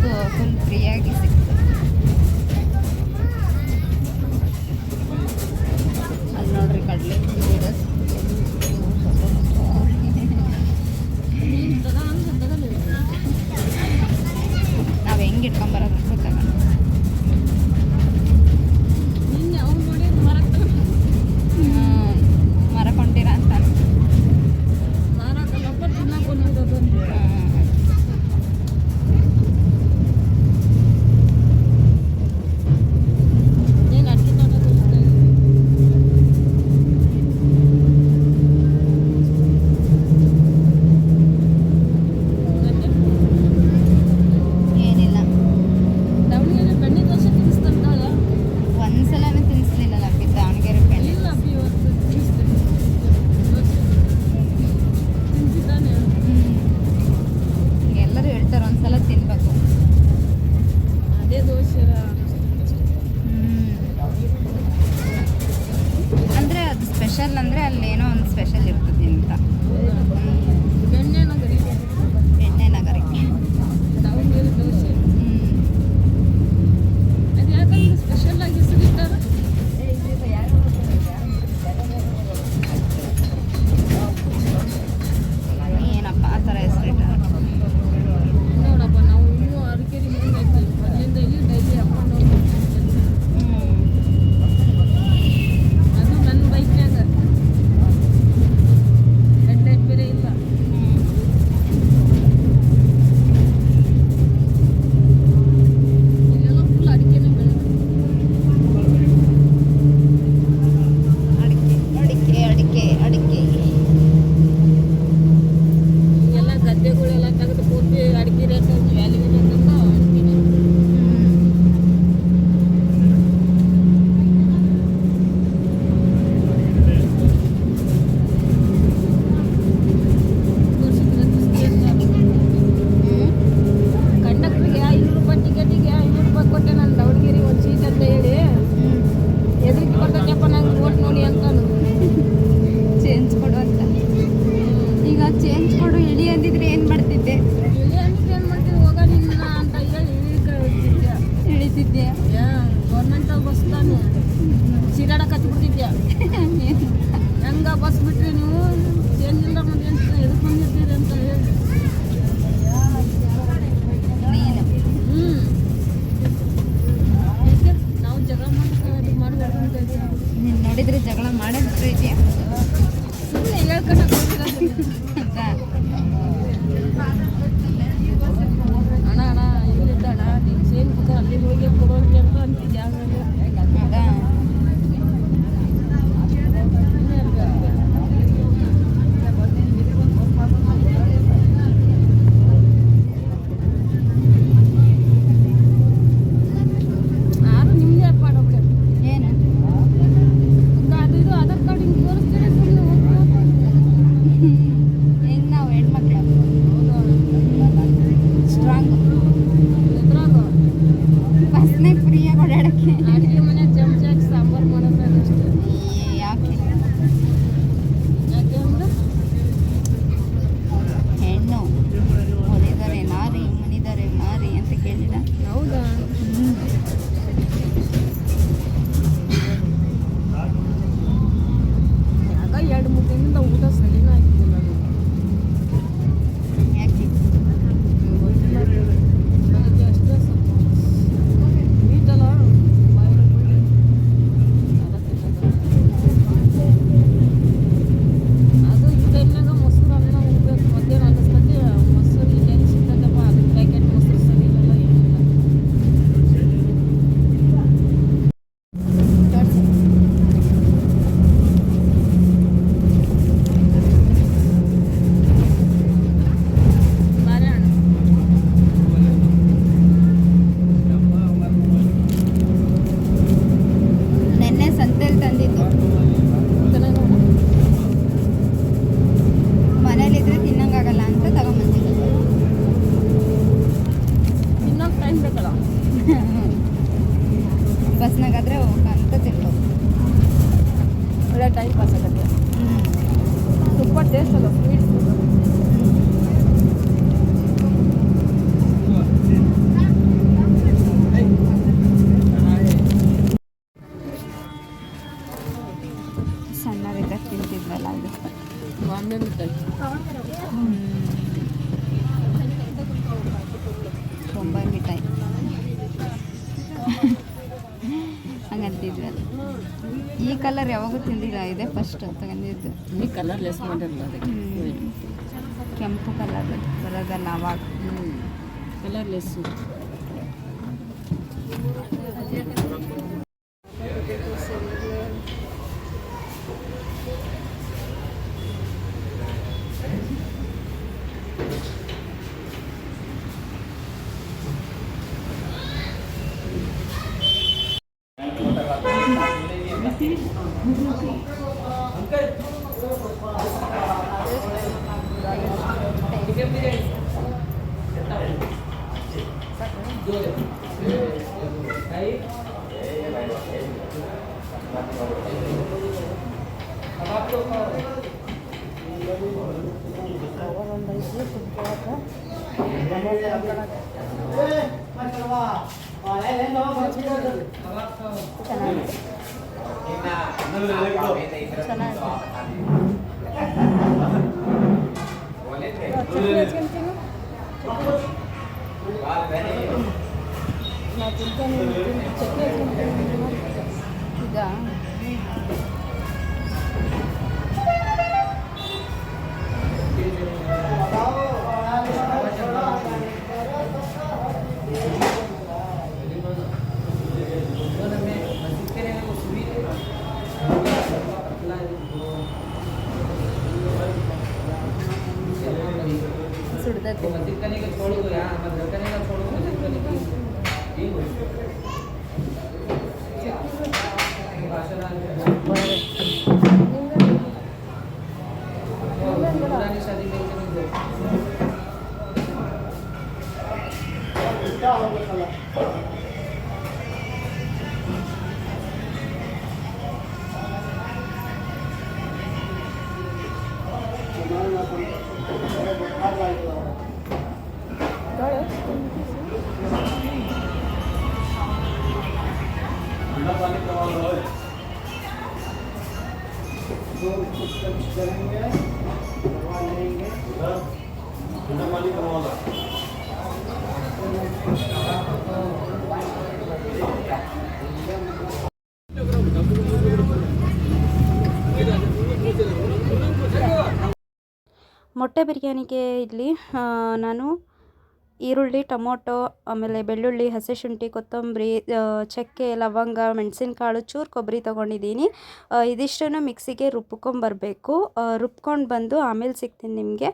ko, full free, agisip ಹೆಂಗ bus ಬಿಟ್ರಿ ನೀವು? ಚೇಂಜ್ ಇಲ್ಲ ಮುಂದೆ ಎದಕ್ಕೆ ಬಂದಿದ್ದೀರಿ ಅಂತ ಹೇಳಿ. ನಾವು ಜಗಳ ಮಾಡ್ತೀವಿ ಮಾಡಬಾರ್ದು ಅಂತ ನೋಡಿದ್ರೆ ಜಗಳ ಮಾಡೋದು ಪ್ರೀತಿ ಸುಮ್ಮನೆ ಹೇಳ್ಕೊಂಡು ಅಣ್ಣ ಅಣ್ಣ ಇಲ್ಲಿದ್ದ ಅಣ್ಣ? ನೀವು ಚೇಂಜ್ ಅಲ್ಲಿ ಹೋಗಿ ಕೊಡೋಂಗೆ ಅಂತ ಅಂತಿದ್ಯಾ? ಬೊಂಬಾಯಿ ಮಿಠಾಯಿ. ಹಂಗಂತಿದ್ವಿ ಈ ಕಲರ್ ಯಾವಾಗೂ ತಿಂದಿಲ್ಲ ಇದೆ ಫಸ್ಟ್ ತಗೊಂಡಿದ್ದು ಈ ಕಲರ್ ಲೆಸ್ ಮಾಡಿರಲ್ಲ ಅದಕ್ಕೆ. ಕೆಂಪು ಕಲರ್ ಬರೋದಲ್ಲ ಅವಾಗ. ಕಲರ್ ಲೆಸ್ చెట్టు ఇక ಮೊಟ್ಟೆ ಬಿರಿಯಾನಿಗೆ ಇಲ್ಲಿ ನಾನು ಈರುಳ್ಳಿ ಟೊಮೊಟೊ ಆಮೇಲೆ ಬೆಳ್ಳುಳ್ಳಿ ಹಸಿಶುಂಠಿ ಕೊತ್ತಂಬರಿ ಆ, ಚಕ್ಕೆ ಲವಂಗ ಮೆಣಸಿನಕಾಳು ಚೂರು ಕೊಬ್ಬರಿ ತೊಗೊಂಡಿದ್ದೀನಿ. ಇದಿಷ್ಟನ್ನು ಮಿಕ್ಸಿಗೆ ರುಬ್ಕೊಂಬರಬೇಕು. ರುಬ್ಕೊಂಡು ಬಂದು ಆಮೇಲೆ ಸಿಗ್ತೀನಿ ನಿಮಗೆ.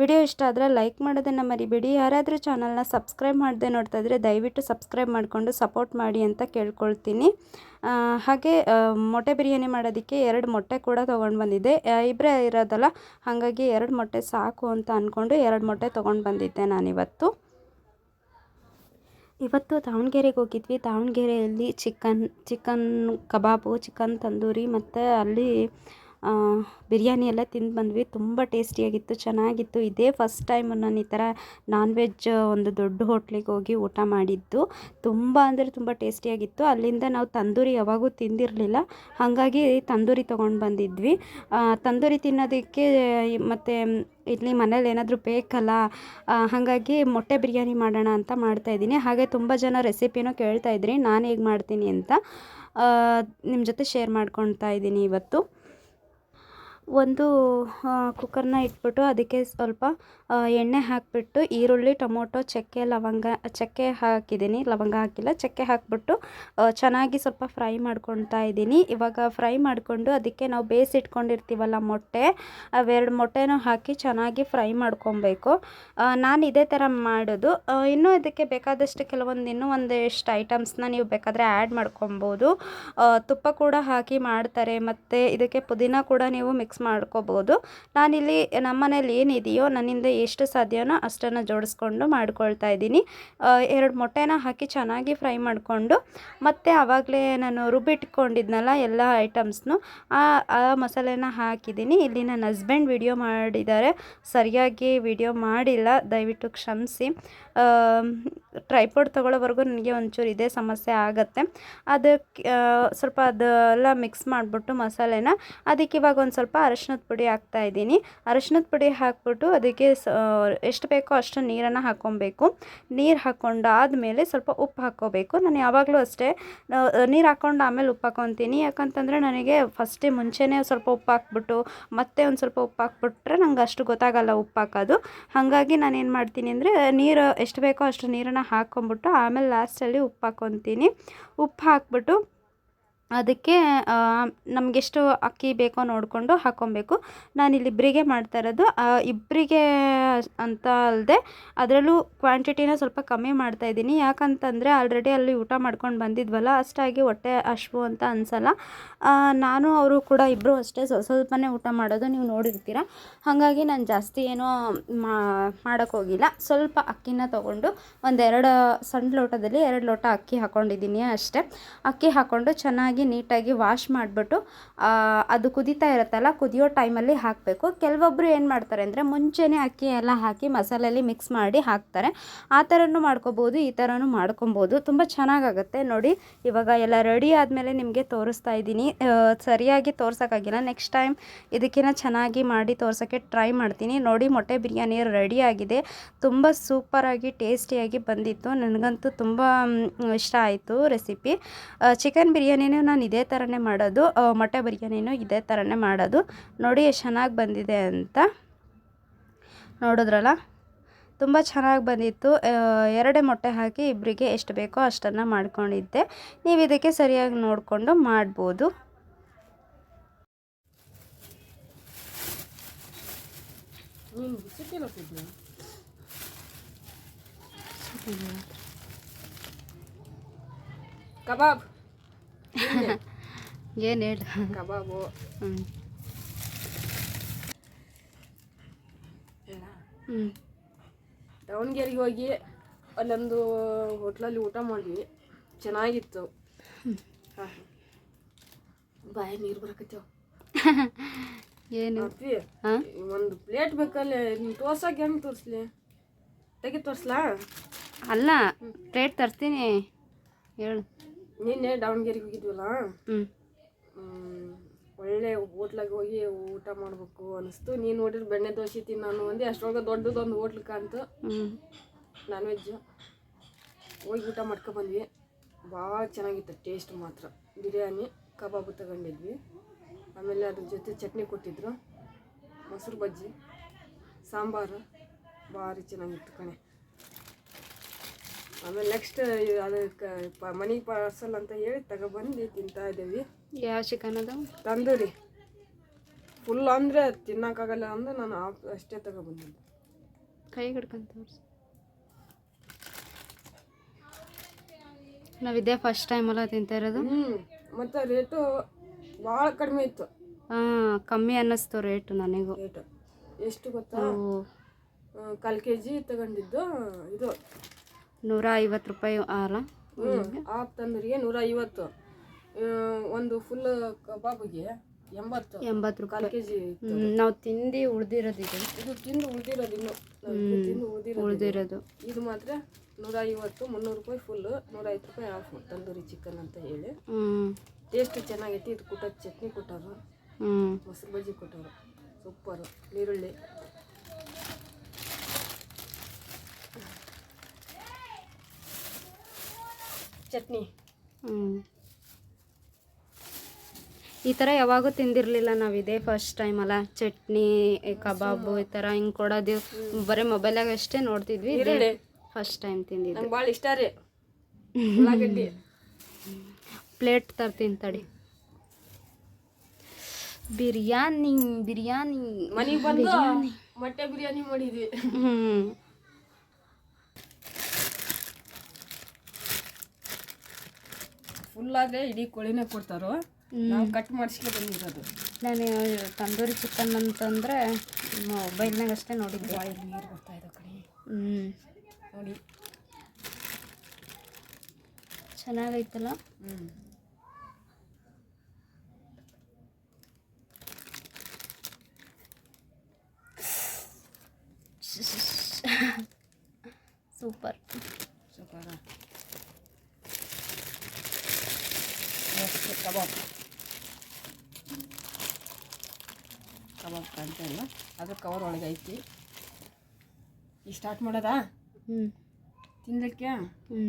ವಿಡಿಯೋ ಇಷ್ಟ ಆದರೆ ಲೈಕ್ ಮಾಡೋದನ್ನು ಮರಿಬೇಡಿ. ಯಾರಾದರೂ ಚಾನಲ್ನ ಸಬ್ಸ್ಕ್ರೈಬ್ ಮಾಡದೆ ನೋಡ್ತಾ ಇದ್ದರೆ ದಯವಿಟ್ಟು ಸಬ್ಸ್ಕ್ರೈಬ್ ಮಾಡಿಕೊಂಡು ಸಪೋರ್ಟ್ ಮಾಡಿ ಅಂತ ಕೇಳ್ಕೊಳ್ತೀನಿ. ಹಾಗೆ ಮೊಟ್ಟೆ ಬಿರಿಯಾನಿ ಮಾಡೋದಕ್ಕೆ ಎರಡು ಮೊಟ್ಟೆ ಕೂಡ ತೊಗೊಂಡು ಬಂದಿದ್ದೆ. ಇಬ್ಬರೇ ಇರೋದಲ್ಲ, ಹಾಗಾಗಿ ಎರಡು ಮೊಟ್ಟೆ ಸಾಕು ಅಂತ ಅಂದ್ಕೊಂಡು ಎರಡು ಮೊಟ್ಟೆ ತೊಗೊಂಡು ಬಂದಿದ್ದೆ ನಾನಿವತ್ತು. ಇವತ್ತು ದಾವಣಗೆರೆಗೆ ಹೋಗಿದ್ವಿ. ದಾವಣಗೆರೆಯಲ್ಲಿ chicken chicken kebab, chicken tandoori ಮತ್ತು ಅಲ್ಲಿ ಬಿರಿಯಾನಿ ಎಲ್ಲ ತಿಂದು ಬಂದ್ವಿ. ತುಂಬ ಟೇಸ್ಟಿಯಾಗಿತ್ತು ಚೆನ್ನಾಗಿತ್ತು. ಇದೇ ಫಸ್ಟ್ ಟೈಮ್ ನಾನು ಈ ಥರ ನಾನ್ ವೆಜ್ ಒಂದು ದೊಡ್ಡ ಹೋಟ್ಲಿಗೆ ಹೋಗಿ ಊಟ ಮಾಡಿದ್ದು. ತುಂಬ ಅಂದರೆ ತುಂಬ ಟೇಸ್ಟಿಯಾಗಿತ್ತು ಅಲ್ಲಿಂದ ನಾವು ತಂದೂರಿ ಯಾವಾಗೂ ತಿಂದಿರಲಿಲ್ಲ. ಹಾಗಾಗಿ ತಂದೂರಿ ತೊಗೊಂಡು ಬಂದಿದ್ವಿ. ತಂದೂರಿ ತಿನ್ನೋದಕ್ಕೆ ಮತ್ತು ಇಲ್ಲಿ ಮನೇಲಿ ಏನಾದರೂ ಬೇಕಲ್ಲ ಹಾಗಾಗಿ ಮೊಟ್ಟೆ ಬಿರಿಯಾನಿ ಮಾಡೋಣ ಅಂತ ಮಾಡ್ತಾಯಿದ್ದೀನಿ ಹಾಗೆ ತುಂಬ ಜನ ರೆಸಿಪಿನೂ ಕೇಳ್ತಾ ಇದ್ರಿ, ನಾನು ಹೇಗೆ ಮಾಡ್ತೀನಿ ಅಂತ ನಿಮ್ಮ ಜೊತೆ ಶೇರ್ ಮಾಡ್ಕೊತಾ ಇದ್ದೀನಿ ಇವತ್ತು. ಒಂದು ಕುಕ್ಕರ್ನ ಇಟ್ಬಿಟ್ಟು ಅದಕ್ಕೆ ಸ್ವಲ್ಪ ಎಣ್ಣೆ ಹಾಕಿಬಿಟ್ಟು ಈರುಳ್ಳಿ, ಟೊಮೊಟೊ, ಚಕ್ಕೆ, ಲವಂಗ, ಚಕ್ಕೆ ಹಾಕಿದ್ದೀನಿ. ಲವಂಗ ಹಾಕಿಲ್ಲ, ಚಕ್ಕೆ ಹಾಕಿಬಿಟ್ಟು ಚೆನ್ನಾಗಿ ಸ್ವಲ್ಪ ಫ್ರೈ ಮಾಡ್ಕೊಳ್ತಾ ಇದ್ದೀನಿ. ಇವಾಗ ಫ್ರೈ ಮಾಡಿಕೊಂಡು ಅದಕ್ಕೆ ನಾವು ಬೇಯಿಸಿಟ್ಕೊಂಡಿರ್ತೀವಲ್ಲ ಮೊಟ್ಟೆ, ಅವೆರಡು ಮೊಟ್ಟೆನೂ ಹಾಕಿ ಚೆನ್ನಾಗಿ ಫ್ರೈ ಮಾಡ್ಕೊಬೇಕು ನಾನು ಇದೇ ಥರ ಮಾಡೋದು. ಇನ್ನೂ ಇದಕ್ಕೆ ಬೇಕಾದಷ್ಟು ಕೆಲವೊಂದು, ಇನ್ನೂ ಒಂದಿಷ್ಟು ಐಟಮ್ಸ್ನ ನೀವು ಬೇಕಾದರೆ ಆ್ಯಡ್ ಮಾಡ್ಕೊಬೋದು ತುಪ್ಪ ಕೂಡ ಹಾಕಿ ಮಾಡ್ತಾರೆ. ಮತ್ತು ಇದಕ್ಕೆ ಪುದೀನ ಕೂಡ ನೀವು ಮಿಕ್ಸ್ ಮಾಡ್ಕೋಬೋದು. ನಾನಿಲ್ಲಿ ನಮ್ಮ ಮನೇಲಿ ಏನಿದೆಯೋ ನನ್ನಿಂದ ಎಷ್ಟು ಸಾಧ್ಯನೋ ಅಷ್ಟನ್ನು ಜೋಡಿಸ್ಕೊಂಡು ಮಾಡ್ಕೊಳ್ತಾ ಇದ್ದೀನಿ. ಎರಡು ಮೊಟ್ಟೆನ ಹಾಕಿ ಚೆನ್ನಾಗಿ ಫ್ರೈ ಮಾಡಿಕೊಂಡು, ಮತ್ತು ಆವಾಗಲೇ ನಾನು ರುಬ್ಬಿಟ್ಕೊಂಡಿದ್ನಲ್ಲ ಎಲ್ಲ ಐಟಮ್ಸ್ನು, ಆ ಆ ಮಸಾಲೆನ ಹಾಕಿದ್ದೀನಿ. ಇಲ್ಲಿ ನನ್ನ ಹಸ್ಬೆಂಡ್ ವಿಡಿಯೋ ಮಾಡಿದ್ದಾರೆ. ಸರಿಯಾಗಿ ವಿಡಿಯೋ ಮಾಡಿಲ್ಲ. ದಯವಿಟ್ಟು ಕ್ಷಮಿಸಿ. ಟ್ರೈಪೋಡ್ ತೊಗೊಳ್ಳೋವರೆಗೂ ನನಗೆ ಒಂಚೂರು ಇದೇ ಸಮಸ್ಯೆ ಆಗುತ್ತೆ. ಅದಕ್ಕೆ ಸ್ವಲ್ಪ ಅದೆಲ್ಲ ಮಿಕ್ಸ್ ಮಾಡಿಬಿಟ್ಟು ಮಸಾಲೆನ, ಅದಕ್ಕೆ ಇವಾಗ ಒಂದು ಸ್ವಲ್ಪ ಅರಶಿನದ ಪುಡಿ ಹಾಕ್ತಾ ಇದ್ದೀನಿ. ಅರಶಿನದ ಪುಡಿ ಹಾಕ್ಬಿಟ್ಟು ಅದಕ್ಕೆ ಎಷ್ಟು ಬೇಕೋ ಅಷ್ಟು ನೀರನ್ನು ಹಾಕ್ಕೊಬೇಕು. ನೀರು ಹಾಕ್ಕೊಂಡಾದ್ಮೇಲೆ ಸ್ವಲ್ಪ ಉಪ್ಪು ಹಾಕ್ಕೋಬೇಕು. ನಾನು ಯಾವಾಗಲೂ ಅಷ್ಟೇ ನೀರು ಹಾಕ್ಕೊಂಡು ಆಮೇಲೆ ಉಪ್ಪು ಹಾಕ್ಕೊತೀನಿ ಯಾಕಂತಂದರೆ ನನಗೆ ಫಸ್ಟೇ ಮುಂಚೆನೇ ಸ್ವಲ್ಪ ಉಪ್ಪು ಹಾಕ್ಬಿಟ್ಟು, ಮತ್ತೆ ಒಂದು ಸ್ವಲ್ಪ ಉಪ್ಪು ಹಾಕ್ಬಿಟ್ರೆ ನಂಗೆ ಅಷ್ಟು ಗೊತ್ತಾಗಲ್ಲ ಉಪ್ಪು ಹಾಕೋದು. ಹಾಗಾಗಿ ನಾನು ಏನು ಮಾಡ್ತೀನಿ ಅಂದರೆ, ನೀರು ಎಷ್ಟು ಬೇಕೋ ಅಷ್ಟು ನೀರನ್ನು ಹಾಕ್ಕೊಂಬಿಟ್ಟು ಆಮೇಲೆ ಲಾಸ್ಟಲ್ಲಿ ಉಪ್ಪು ಹಾಕ್ಕೊತೀನಿ ಉಪ್ಪು ಹಾಕ್ಬಿಟ್ಟು ಅದಕ್ಕೆ ನಮಗೆಷ್ಟು ಅಕ್ಕಿ ಬೇಕೋ ನೋಡಿಕೊಂಡು ಹಾಕ್ಕೊಬೇಕು ನಾನಿಲ್ಲಿ ಇಬ್ಬರಿಗೆ ಮಾಡ್ತಾ ಇರೋದು. ಇಬ್ಬರಿಗೆ ಅಂತ ಅಲ್ಲದೆ ಅದರಲ್ಲೂ ಕ್ವಾಂಟಿಟಿನ ಸ್ವಲ್ಪ ಕಮ್ಮಿ ಮಾಡ್ತಾ ಇದ್ದೀನಿ. ಯಾಕಂತಂದರೆ ಆಲ್ರೆಡಿ ಅಲ್ಲಿ ಊಟ ಮಾಡ್ಕೊಂಡು ಬಂದಿದ್ವಲ್ಲ, ಅಷ್ಟಾಗಿ ಹೊಟ್ಟೆ ಹಶ್ವು ಅಂತ ಅನಿಸಲ್ಲ. ನಾನು, ಅವರು ಕೂಡ ಇಬ್ಬರು ಅಷ್ಟೇ ಸ್ವಲ್ಪ ಸ್ವಲ್ಪನೇ ಊಟ ಮಾಡೋದು ನೀವು ನೋಡಿರ್ತೀರ. ಹಾಗಾಗಿ ನಾನು ಜಾಸ್ತಿ ಏನೋ ಮಾಡೋಕ್ಕೋಗಿಲ್ಲ ಸ್ವಲ್ಪ ಅಕ್ಕಿನ ತೊಗೊಂಡು ಒಂದೆರಡು ಸಣ್ಣ ಲೋಟದಲ್ಲಿ ಎರಡು ಲೋಟ ಅಕ್ಕಿ ಹಾಕ್ಕೊಂಡಿದ್ದೀನಿ ಅಷ್ಟೇ. ಅಕ್ಕಿ ಹಾಕ್ಕೊಂಡು ಚೆನ್ನಾಗಿ ನೀಟಾಗಿ ವಾಶ್ ಮಾಡಿಬಿಟ್ಟು ಅದು ಕುದೀತಾ ಇರುತ್ತಲ್ಲ, ಕುದಿಯೋ ಟೈಮಲ್ಲಿ ಹಾಕಬೇಕು. ಕೆಲವೊಬ್ಬರು ಏನು ಮಾಡ್ತಾರೆ ಅಂದರೆ, ಮುಂಚೆನೇ ಅಕ್ಕಿ ಎಲ್ಲ ಹಾಕಿ ಮಸಾಲೆಯಲ್ಲಿ ಮಿಕ್ಸ್ ಮಾಡಿ ಹಾಕ್ತಾರೆ. ಆ ಥರನೂ ಮಾಡ್ಕೋಬೋದು, ಈ ಥರನೂ ಮಾಡ್ಕೊಬೋದು. ತುಂಬ ಚೆನ್ನಾಗಾಗುತ್ತೆ. ನೋಡಿ, ಇವಾಗ ಎಲ್ಲ ರೆಡಿ ಆದಮೇಲೆ ನಿಮಗೆ ತೋರಿಸ್ತಾ ಇದ್ದೀನಿ. ಸರಿಯಾಗಿ ತೋರ್ಸೋಕ್ಕಾಗಿಲ್ಲ. ನೆಕ್ಸ್ಟ್ ಟೈಮ್ ಇದಕ್ಕಿಂತ ಚೆನ್ನಾಗಿ ಮಾಡಿ ತೋರ್ಸೋಕ್ಕೆ ಟ್ರೈ ಮಾಡ್ತೀನಿ. ನೋಡಿ, ಮೊಟ್ಟೆ ಬಿರಿಯಾನಿ ರೆಡಿ ಆಗಿದೆ. ತುಂಬ ಸೂಪರಾಗಿ ಟೇಸ್ಟಿಯಾಗಿ ಬಂದಿತ್ತು. ನನಗಂತೂ ತುಂಬ ಇಷ್ಟ ಆಯಿತು ರೆಸಿಪಿ ಚಿಕನ್ ಬಿರಿಯಾನಿನೂ ನಾನು ಇದೇ ಥರನೇ ಮಾಡೋದು ಮೊಟ್ಟೆ ಬಿರಿಯಾನಿನೂ ಇದೇ ಥರನೇ ಮಾಡೋದು. ನೋಡಿ, ಎಷ್ಟು ಚೆನ್ನಾಗಿ ಬಂದಿದೆ ಅಂತ. ನೋಡಿದ್ರಲ್ಲ? ತುಂಬ ಚೆನ್ನಾಗಿ ಬಂದಿತ್ತು. ಎರಡೇ ಮೊಟ್ಟೆ ಹಾಕಿ ಇಬ್ಬರಿಗೆ ಎಷ್ಟು ಬೇಕೋ ಅಷ್ಟನ್ನು ಮಾಡ್ಕೊಂಡಿದ್ದೆ. ನೀವು ಇದಕ್ಕೆ ಸರಿಯಾಗಿ ನೋಡಿಕೊಂಡು ಮಾಡ್ಬೋದು. ಕಬಾಬ್. ಏನು ಹೇಳು? ಕಬಾಬು. ಹ್ಞೂ ಹ್ಞೂ ದಾವಣಗೆರೆಗೆ ಹೋಗಿ ಅಲ್ಲೊಂದು ಹೋಟ್ಲಲ್ಲಿ ಊಟ ಮಾಡಿದ್ವಿ. ಚೆನ್ನಾಗಿತ್ತು. ಹಾಂ. ಬಾಯಿ ನೀರು ಬರಕತ್ತೇವು ಏನು? ಒಂದು ಪ್ಲೇಟ್ ಬೇಕಲ್ಲ? ನೀನು ತೋರ್ಸಕ್ಕೆ ಹೆಂಗೆ ತೋರಿಸ್ಲಿ? ತೆಗಿ ತೋರಿಸ್ಲಾ? ಅಲ್ಲ ಪ್ಲೇಟ್ ತರ್ತೀನಿ. ಹೇಳು. ನಿನ್ನೆ ದಾವಣಗೆರೆಗೆ ಹೋಗಿದ್ವಲ್ಲ? ಒಳ್ಳೆ ಹೋಟ್ಲಾಗ ಹೋಗಿ ಊಟ ಮಾಡಬೇಕು ಅನಿಸ್ತು. ನೀನು ನೋಡಿದ್ರೆ ಬೆಣ್ಣೆ ದೋಸೆ ತಿನ್ನಾನು ಅಂದೆ. ಅಷ್ಟೊಳಗ ದೊಡ್ಡದೊಂದು ಹೋಟ್ಲ್ ಕಾಣ್ತು. ನಾನ್ ವೆಜ್ ಹೋಗಿ ಊಟ ಮಾಡ್ಕೊ ಬಂದ್ವಿ. ಭಾಳ ಚೆನ್ನಾಗಿತ್ತು ಟೇಸ್ಟ್ ಮಾತ್ರ. ಬಿರಿಯಾನಿ ಕಬಾಬು ತಗೊಂಡಿದ್ವಿ. ಆಮೇಲೆ ಅದ್ರ ಜೊತೆ ಚಟ್ನಿ ಕೊಟ್ಟಿದ್ರು. ಮೊಸರು ಬಜ್ಜಿ ಸಾಂಬಾರು. ಭಾರಿ ಚೆನ್ನಾಗಿತ್ತು ಕಣೆ. ಆಮೇಲೆ ನೆಕ್ಸ್ಟ್ ಅದಕ್ಕೆ ಮನೆಗೆ ಪಾರ್ಸಲ್ ಅಂತ ಹೇಳಿ ತಗೊಬಂದು ತಿಂತಾ ಇದ್ದೀವಿ. ಯಾವ ಚಿಕನ್ ಅದು ತಂದೂರಿ. ಫುಲ್ ಅಂದರೆ ತಿನ್ನೋಕ್ಕಾಗಲ್ಲ ಅಂದ್ರೆ ನಾನು ಅಷ್ಟೇ ತಗೊಬಂದಿದ್ದೆ. ಕೈ ಹಿಡ್ಕೊಂತ ತೋರಿಸು. ನಾವು ಇದೇ ಫಸ್ಟ್ ಟೈಮ್ ಅಲ್ಲ ತಿಂತಾ ಇರೋದು? ಮತ್ತು ರೇಟು ಭಾಳ ಕಡಿಮೆ ಇತ್ತು. ಹಾಂ ಕಮ್ಮಿ ಅನ್ನಿಸ್ತು ರೇಟು ನನಗೂ. ರೇಟ್ ಎಷ್ಟು ಗೊತ್ತಾ? ಕಾಲು ಕೆ ಜಿ ತಗೊಂಡಿದ್ದು ಇದು. ನೂರ ಐವತ್ತು ರೂಪಾಯಿ ಅಲ್ಲ ಹ್ಞೂ ಆಫ್ ತಂದೂರಿಗೆ ನೂರ ಐವತ್ತು ಒಂದು ಫುಲ್ ಕಬಾಬಿಗೆ ಎಂಬತ್ತು. ಎಂಬತ್ತು ರೂಪಾಯಿ. ಕೆ ಜಿ ನಾವು ತಿಂದು ಉಳ್ದಿರೋದು ಇದು. ಇದು ತಿಂದು ಉಳ್ದಿರೋದು ಇನ್ನು. ತಿಂದು ಉಳ್ದಿರೋದು ಉಳ್ದಿರೋದು. ಇದು ಮಾತ್ರ ನೂರ ಐವತ್ತು ಮುನ್ನೂರು ರೂಪಾಯಿ ಫುಲ್ ನೂರ ಐವತ್ತು ರೂಪಾಯಿ ಆಫ್ ತಂದೂರಿ ಚಿಕನ್ ಅಂತ ಹೇಳಿ. ಹ್ಞೂ ಟೇಸ್ಟ್ ಚೆನ್ನಾಗೈತಿ. ಇದು ಕೊಟ್ಟ ಚಟ್ನಿ ಕೊಟ್ಟರು ಹ್ಞೂ ಮೊಸರು ಬಜ್ಜಿ ಕೊಟ್ಟರು ಸೂಪರು ಈರುಳ್ಳಿ. ಚಟ್ನಿ. ಹ್ಞೂ ಈ ಥರ ಯಾವಾಗೂ ತಿಂದಿರಲಿಲ್ಲ ನಾವು ಇದೇ ಫಸ್ಟ್ ಟೈಮ್ ಅಲ್ಲ. ಚಟ್ನಿ ಕಬಾಬು ಈ ಥರ ಹಿಂಗೆ ಕೊಡೋದು. ಬರೀ ಮೊಬೈಲಾಗ ಅಷ್ಟೇ ನೋಡ್ತಿದ್ವಿ. ಫಸ್ಟ್ ಟೈಮ್ ತಿಂದಿದ್ವಿ ಭಾಳ ಇಷ್ಟ ರೀ. ಪ್ಲೇಟ್ ತರ್ತೀನಿ ತಡಿ. ಬಿರಿಯಾನಿ ಬಿರಿಯಾನಿ. ಮನೆಗೆ ಬಂದು ಮೊಟ್ಟೆ ಬಿರಿಯಾನಿ ಮಾಡಿದ್ವಿ. ಹ್ಞೂ ಫುಲ್ ಆದರೆ ಇಡೀ ಕೋಳಿನೇ ಕೊಡ್ತಾರೋ? ನಾವು ಕಟ್ ಮಾಡಿಸ್ಕೆ ಬಂದಿರೋದು. ನಾನು ತಂದೂರಿ ಚಿಕನ್ ಅಂತಂದರೆ ಮೊಬೈಲ್ನಾಗ ಅಷ್ಟೇ ನೋಡಿದ್ದೆ. ಬಾಯಿಗೆ ನೀರು ಬರ್ತಾ ಇದೆ ಕಡೆ ಹ್ಞೂ ನೋಡಿ. ಚೆನ್ನಾಗೈತಲ್ಲ? ಹ್ಞೂ ಸೂಪರ್ ಸೂಪರ ನೆಕ್ಸ್ಟ್ ಕಬಾಬ್ ಕಬಾಬ್ ಕಾಣ್ತಾ ಇಲ್ಲ ಅದು ಕವರ್ ಒಳಗೆ ಐತಿ ಈಗ ಸ್ಟಾರ್ಟ್ ಮಾಡೋದಾ? ಹ್ಞೂ ತಿನ್ನಲಿಕ್ಕೆ ಹ್ಞೂ